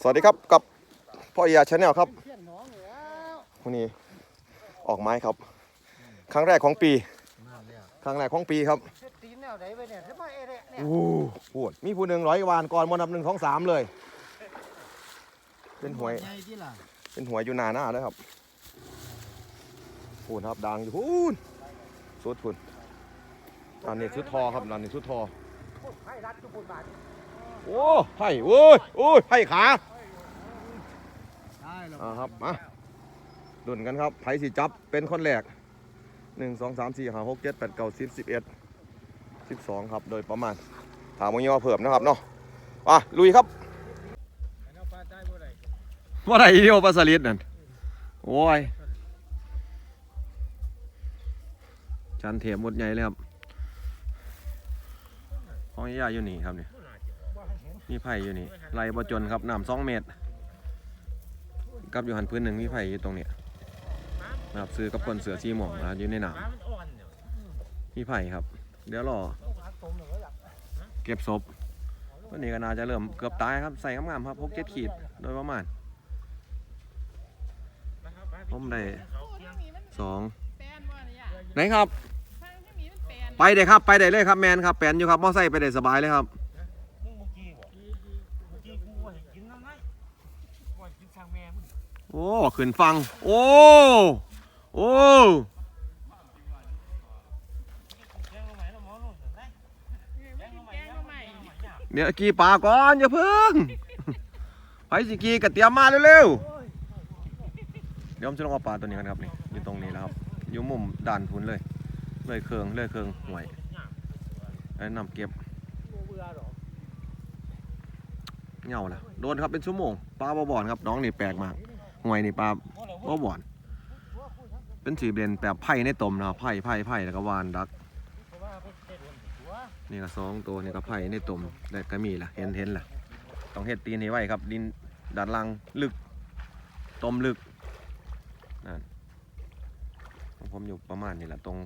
สวัสดีครับกับพ่อเอียชาแนลครับวันนี้ออกไม้ครับ ครั้งแรกของปี ครั้งแรกของปีครับตีนแนวไหนไปเนี่ยทำไมไอ้เนี่ยเนี่ยโอ้พูดมีผู้หนึ่งร้อยวานก่อนมนับหนึ่งสองสามเลย เป็นหวยใหญ่ที่ล่ะเป็นหวยอยู่หนาหน้าเลยครับพูดครับดังอยู่พูนสุดพูนอันนี้ชุดทอครับอันนี้ชุดทอให้รัดทุกคนบาท โอ้ไผ่โอ้ยโอ้ยไผ่ขาได้แล้วอ่าครับมาดุนกันครับไผ่สีจับเป็นคนแรกหนึ่งสองสามสี่ห้าหกเจ็ดแปดเก้าสิบสิบเอ็ดสิบสองครับ โดยประมาณ ถามว่ายี่ว่าเพิ่มนะครับเนาะอะลุยครับว่าไรเดียวปลาสลิดนั่นโอ้ยชันเทียมหมดใหญ่เลยครับห้องย่าอยู่นี่ครับเนี่ย มีไผ่อยู่นี่ไรบจนครับน้ำสองเมตรกับอยู่หันพื้นหนึ่งมีไผ่อยู่ตรงเนี้ยนะครับซื้อกับคนเสือชีหมองนะอยู่ในหนามมีไผ่ครับ เดี๋ยวรอเก็บศพวันนี้ก็น่าจะเริ่มเกือบตายครับใส่งามๆครับพกเจ็ดขีดโดยประมาณผมได้สองไหนครับทางที่มีมันแปไปเด้ครับไปได้เลยครับแมนครับแปนอยู่ครับมอไซค์ไปได้สบายเลยครับ เมื่อกี้บ่เมื่อกี้กูว่าให้กินน้ำไหมว่ากินทางแม่มึงโอ้ขึ้นฟัง โอ้ โอ้แกงลงไหนแล้วหมอลงไหนแกงแกงมาใหม่เดี๋ยวกีปลาก่อนอย่าเพิ่งไปสิกีกระเตียมมาเร็วๆเดี๋ยวผมจะลองเอาปลาตัวนี้กันครับนี่อยู่ตรงนี้แล้วครับอยู่มุมด่านพุนเลย เลยเคืองเลยเคืองห่วยไอ้นำเก็บ เบื่อหรอ เงาละโดนครับเป็นชั่วโมงปลาบ่บ่อนครับน้องนี่แปลกมากห่วยนี่ปลาบ่บ่อน เป็นสีเบนแบบไผ่ในตมนะไผ่ไผ่ไผ่แล้วก็วานดักนี่ก็สองตัวนี่ก็ไผ่ในตมแต่ก็มีล่ะเห็นเห็นล่ะต้องเฮ็ดตีนให้ไว้ครับดินด้านล่างลึกตมลึกนั่นผมอยู่ประมาณนี่แหละตรง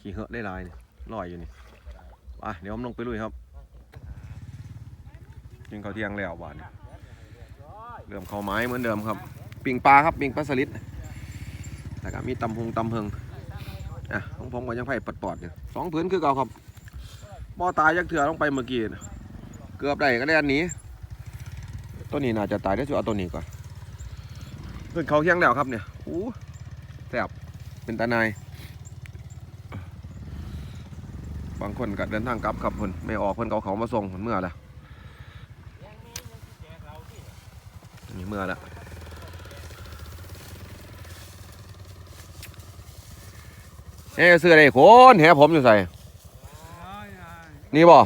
เปลี่เหอะได้ลายนี่ลอยอยู่นี่ไปเดี๋ยวผมลงไปลุยครับ กินข้าวเที่ยงแล้วบานเริ่มเข้าไม้เหมือนเดิมครับ ปิ่งปลาครับปิ่งปลาสลิดแล้วก็มีตำพงตำเพิงอะของผมก็ยังไผ่ปอดๆอยู่สองผืนคือเก่าครับบ่อตายยักเถื่อลงไปเมื่อกี้นะเกือบได้ก็ได้อันนี้ตัวนี้น่าจะตายได้ชัวเอาตัวนี้ก่อนขึ้นเขาเที่ยงแล้วครับเนี่ยอู้แซบเป็นตาหนายบางคนก็เดินทางกลับครับเพิ่นไม่ออกเพิ่นเอาเขามาส่งเพิ่นเมื่อละนี่เมื่อละเฮ้ยซื้ออะไรคนแหผมอยู่ใส่นี่บ่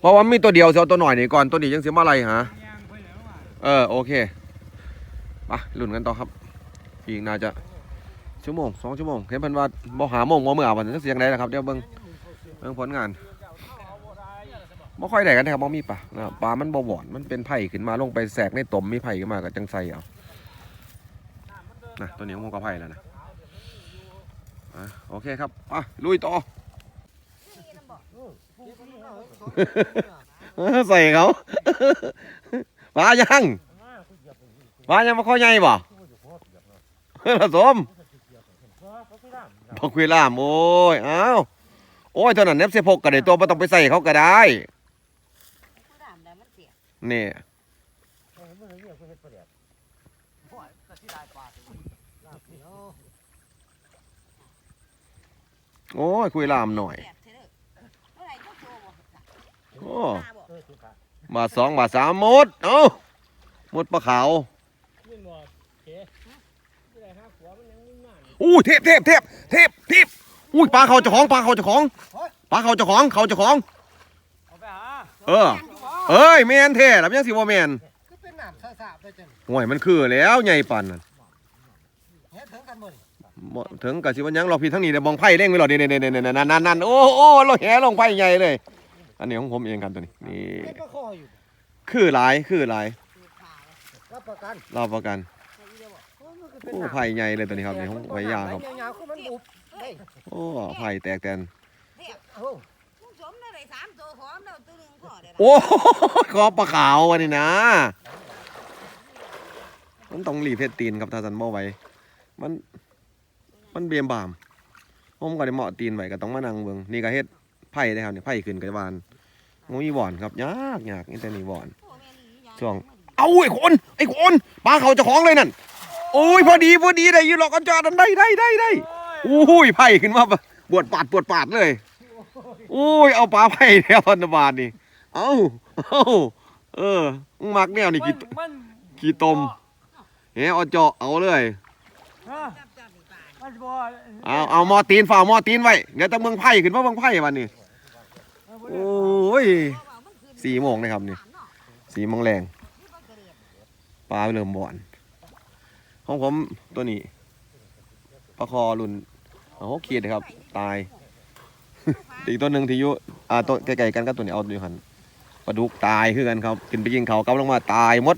เพราะว่ามีตัวเดียวเสียวตัวหน่อยนี่ก่อนตัวนี้ยังเสียมาอะไรหาเออโอเคไปลุ้นกันต่อครับอีกน่าจะชั่วโมงสองชั่วโมงเห็นเพิ่นว่าบ่หาโมงบ่เมื่อวันนี้เสียงไดนะครับเดี๋ยวเบิ่งเรื่งผลงาน บ่ค่อยได้กันนะครับบ่มีปลานะปลามันบ่หวานมันเป็นไผ่ขึ้นมาลงไปแสกในตมมีไผ่ขึ้นมากับจังไสเอานะตัวนี้ผมก็ไผ่แล้วนะโอเคครับอะลุยต่อใส่เขาปลายังปลายังมาข้อใหญ่บ่ผสมบอกคุยล่ามโอ้ยอ้าวโอ้ยเท่านั้นเนฟเซพกก็ได้ตัวไม่ต้องไปใส่เขาก็ได้ นเสียนี่เออมันเรียกเพิ่นเฮ็ดประเดี๋ยวโอ้ยก็สิได้ปลาตัวนี้ลาบเหนียวโอ้ยคุยลามหน่อยแสบเธอเด้อเมื่อไหร่ก็โชว์บ่โอ้ตาบ่เออถูกค่ะบาทสองบาทสามหมด เอ้าหมดปลาขาวนี่บ่เก๋สิได้หาผัวมันยังมีงานอู้เทพเทพเทพเทพเทพอุ้ยปลาเขาเจ้าของปลาเขาเจ้าของปลาเขาเจ้าของเขาเจ้าของ เอาไปหาเออ เอ้ยแมนเท่แล้วยังสิว่าแมนคือเป็นน้ำซ่าๆไปจังห่วยมันคือแล้วใหญ่ปานนั่นเฮ็ดถึงกันบ่นี่บ่ถึงกับสิว่าหยังเราพี่ทั้งนี้เดี๋ยวมองไพ่เร่งไว้หรอเด่นเด่นเด่นนั่นนั่นนั่นโอ้โอ้เราแห่ลงไพ่ใหญ่เลย อันนี้ของผมเองครับตัวนี้นี่เฮ็ดก็คออยู่คือหลายคือหลายคือขายรับประกันเราประกันใส่เดียวบ่โอ้มันก็เป็นโอ้น้ำไผ่ใหญ่เลยตัวนี้ครับนี่ของไว้ยาครับยาวๆคือมันบุบได้โอ้ไผ่แตกแตนเอ้า ได้สามตัวขอมเราตัวหนึงพอได้ละโอ้ขอปลาขาววันนี้นะ มันต้องหลีเพชรตีนครับถ้าสันบ่ไหว้มัน มันเบียมบามผมก็ได้เหมาะตีนไว้ก็ต้องมานั่งเบิ่งนี่ก็เฮ็ดไผ่ได้ครับเนี่ยไผ่ขึ้นกระวานงูมีบ่อนครับยากยากนี่แต่นี่บ่อน โอ้แม่นี่ยายช่วง เอาไอ้คนไอ้คนปลาเขาเจะของเลยนั่นโอ้ยพอดีพอดีได้อยืนหลอกกันจอดันได้ได้ได้ได้โอ้ยไผ่ขึ้นมาปวดปาดปวดปาดเลย อ้ยเอาปลาไผ่แล้วพันธบาทนี่ เอาเอาเออมึงมักแนวนี่กี่มันกี่ตมเฮ้เอาเจาะเอาเลย ฮะจับจับนี่ปลามันบ่เอาเอามอตีนฝ่ามอตีนไว้เดี๋ยวแตะเมืองไผ่ขึ้นมาเมืองไผ่วันนี้โอ้ยเพราะว่ามันขึ้นสี่โมงนะครับนี่บ้าเนาะสีโมงแรงนี่บ่เกลียดปลาเริ่มบ่อนของผมตัวนี้ปลาคอรุ่นโอ้โหขีดเลยครับ ตาย อีกตัวหนึ่งที่อยู่อ่าตัวใกล้ๆกันก็ตัวนี้เอาอยู่หันปลาดุกตายคือกันครับกินไปยิงเขากำลังมาตายหมด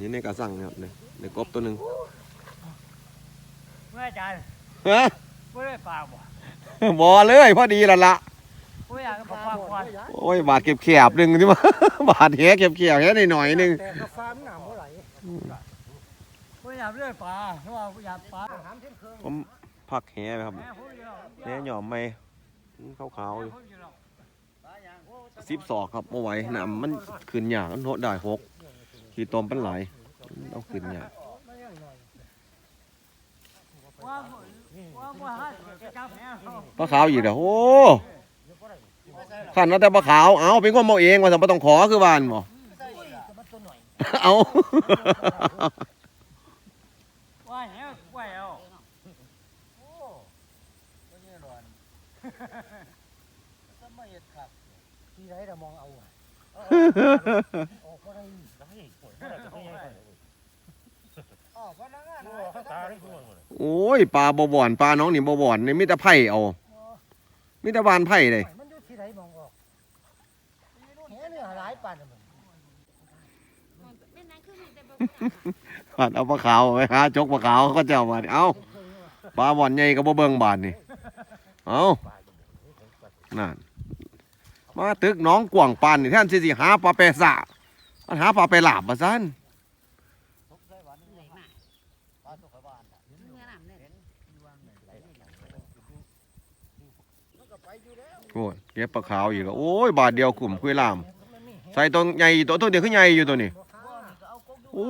นี่ในกระสังนะครับเนี่ยในกบตัวหนึ่งแม่อาจารย์ฮะบ่ได้ปากบ่บอเลยพอดีและละบ่อยากปากปากก่อนโอ้ยบาดเก็บแขบหนึ่งที่มาบาดแหเก็บแขบแค่หน่อยๆหนึ่งแต่กาแฟมันหนามบ่ไหลบ่อยากเลื่อยปลาเพราะว่าอยากปลาหามเที่ยงคืน ผักแหไหมครับแม่พูดอยู่แหหย่อมไหมขาวๆอยู่สิบศอกครับเอาไว้น้ำมันขึ้นยากมันดได้หกขี่ตมเป็นหลายต้องขึ้นยากว่าว่าว่าหาจับแม่เขาปลาขาวอีกแล้วโอ้ขันว่าแต่ปลาขาว เอาเป็นคนเมาเองว่าสัมปต้องขอคือบ้านบ่เอาแหวกล้วยเอา ที่ไรเรามองเอาอะออกก็ได้ได้ป่วยก็ได้จะไม่ยังไงอ๋อก็นั่งอะตาได้คุณโอ้ยปลาบ่บ่อนปลาน้องนี่บ่บ่อนนี่มีแต่ไผ่เอามีแต่บานไผ่เลยมันอยู่ที่ไรมองออกเฮ้ยเนี่ยหลายปานมันเป็นนั่นคือมีแต่บ่บานเอาปลาขาวไปหาจกปลาขาวเขาก็จะเอามาดิเอาปลาบ่อนใหญ่ก็บ่เบิ่งบานนี่เอา นั่นมาตึกน้องกวางปานนี่แท่นสิสิหาปลาเปสะมันหาปลาเปลาบมาซั่นเหนื่อยมากเมื่อน้นโอ้ยเก็บปลาขาวอีกแล้วโอ้ยบาทเดียวขุมคุยลาม ใส่ตัวใหญ่ตัวตัวเดียวขึ้นใหญ่อยู่ตัวนี้โอ้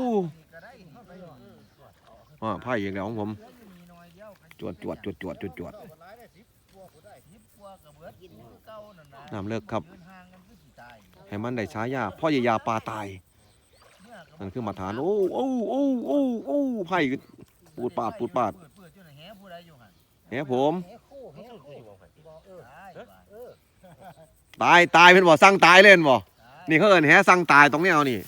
ว่าไผ่อีกแล้วของผม จวดจวดจวดจวดจวดจวด น้ำเลิกครับให้มันได้ฉายาพ่อใหญ่ยาปลาตายนั่นคือมาทานโอ้โอ้โอ้โอ้โอ้ไผ่ปูดปาดปูดปาดแหผมตายตายเป็นบ่สั่งตายเล่นบ่นี่เขาเอินแหสั่งตายตรงนี้เอานี่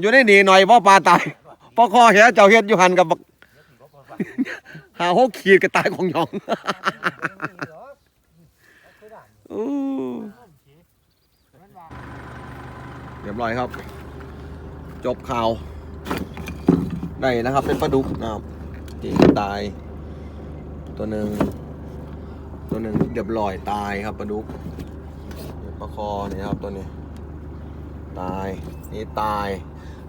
อยู่ในนี่หน่อยพ่อปลาตายพ่อคอแหเจ้าเฮ็ดอยู่หันกับบัก หาหกขีดก็ตายของหยอง เรียบร้อยครับ จบข่าวได้นะครับ เป็นปลาดุกนะครับที่ตาย ตัวหนึ่งตัวหนึ่งเรียบร้อยตายครับปลาดุกปลาคอนี่ครับตัวนี้ ตายนี่ตาย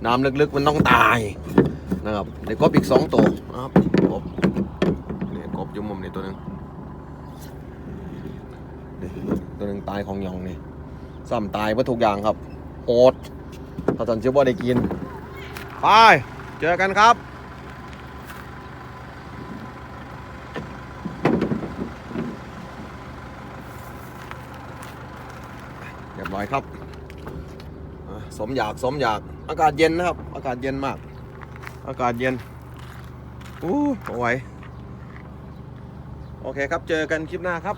น้ำลึกๆมันต้องตายนะครับเดี๋ยวกบอีกสองตัวนะครับกบนี่กบอยู่มุมนี่ตัวหนึ่ง ตัวหนึ่งตายของยองนี่ซ้ำตายเพราะทุกอย่างครับโอดถ้าสันเชื่อว่าได้กิน ไป เจอกันครับเรียบร้อยครับ สมอยากสมอยาก อากาศเย็นนะครับ อากาศเย็นมาก อากาศเย็นอู้เอาไว้โอเคครับ เจอกันคลิปหน้าครับ